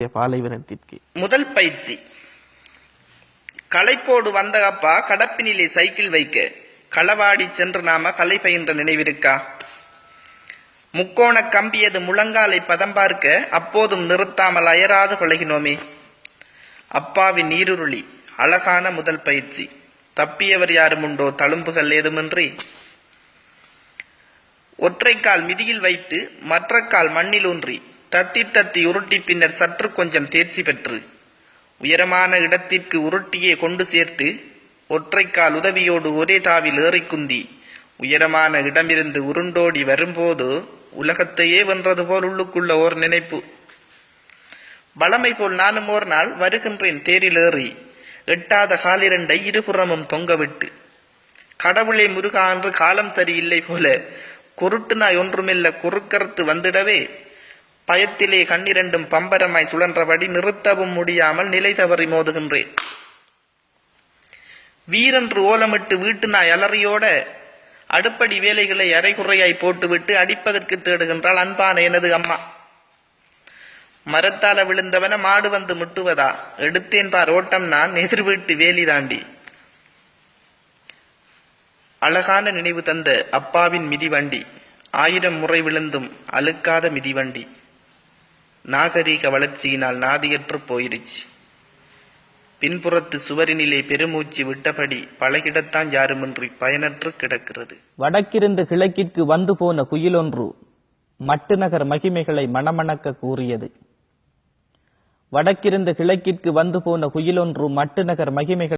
பாலைவனத்திற்கு. முதல் பயிற்சி. களைப்போடு வந்தகப்பா கடப்பினிலே சைக்கிள் வைக்க களவாடி சென்று நாம கலை பயின்ற நினைவிருக்கா? முக்கோண கம்பியது முழங்காலை பதம் பார்க்க அப்போதும் நிறுத்தாமல் அயராது பழகினோமே அப்பாவின் நீருருளி அழகான முதல் பயிற்சி. தப்பியவர் யாரும் உண்டோ தழும்புகள் ஏதுமின்றி. ஒற்றைக்கால் மிதியில் வைத்து மற்ற கால் மண்ணில் ஊன்றி தத்தி தத்தி உருட்டி பின்னர் சற்று கொஞ்சம் தேர்ச்சி பெற்று உயரமான இடத்திற்கு உருட்டியே கொண்டு சேர்த்து ஒற்றைக்கால் உதவியோடு ஒரே தாவில் ஏறிக்குந்தி உயரமான இடமிருந்து உருண்டோடி வரும்போது உலகத்தையே வென்றது போல் உள்ளுக்குள்ள ஓர் நினைப்பு. வளமை போல் நானும் ஓர் நாள் வருகின்றேன் தேரில் ஏறி எட்டாத காலிரண்டை இருபுறமும் தொங்கவிட்டு. கடவுளே முருகா என்று காலம் சரியில்லை போல குருட்டு நாய் ஒன்றுமில்ல குறுக்கறுத்து வந்திடவே பயத்திலே கண்ணிரண்டும் பம்பரமாய் சுழன்றபடி நிறுத்தவும் முடியாமல் நிலை தவறி மோதுகின்றேன். வீரென்று ஓலமிட்டு வீட்டு நாய் அலறியோட அடுப்படி வேலைகளை அரைகுறையாய் போட்டுவிட்டு அடிப்பதற்கு தேடுகின்றாள் அன்பான எனது அம்மா. மரத்தால விழுந்தவன மாடு வந்து முட்டுவதா? எடுத்தேன் பார் ஓட்டம் நான் எதிர் வீட்டு வேலி தாண்டி. அழகான நினைவு தந்த அப்பாவின் மிதிவண்டி. ஆயிரம் முறை விழுந்தும் அழுக்காத மிதிவண்டி. நாகரீக வளர்ச்சியினால் நாதியற்று போயிருச்சு. பின்புறத்து சுவரினிலே பெருமூச்சு விட்டபடி பழகிடத்தான் யாருமின்றி பயனற்று கிடக்கிறது. வடக்கிருந்து கிழக்கிற்கு வந்து போன குயிலொன்று மட்டு நகர் மகிமைகளை மணமணக்க கூறியது. வடக்கிருந்து கிழக்கிற்கு வந்து போன குயிலொன்று மட்டு நகர் மகிமைகள்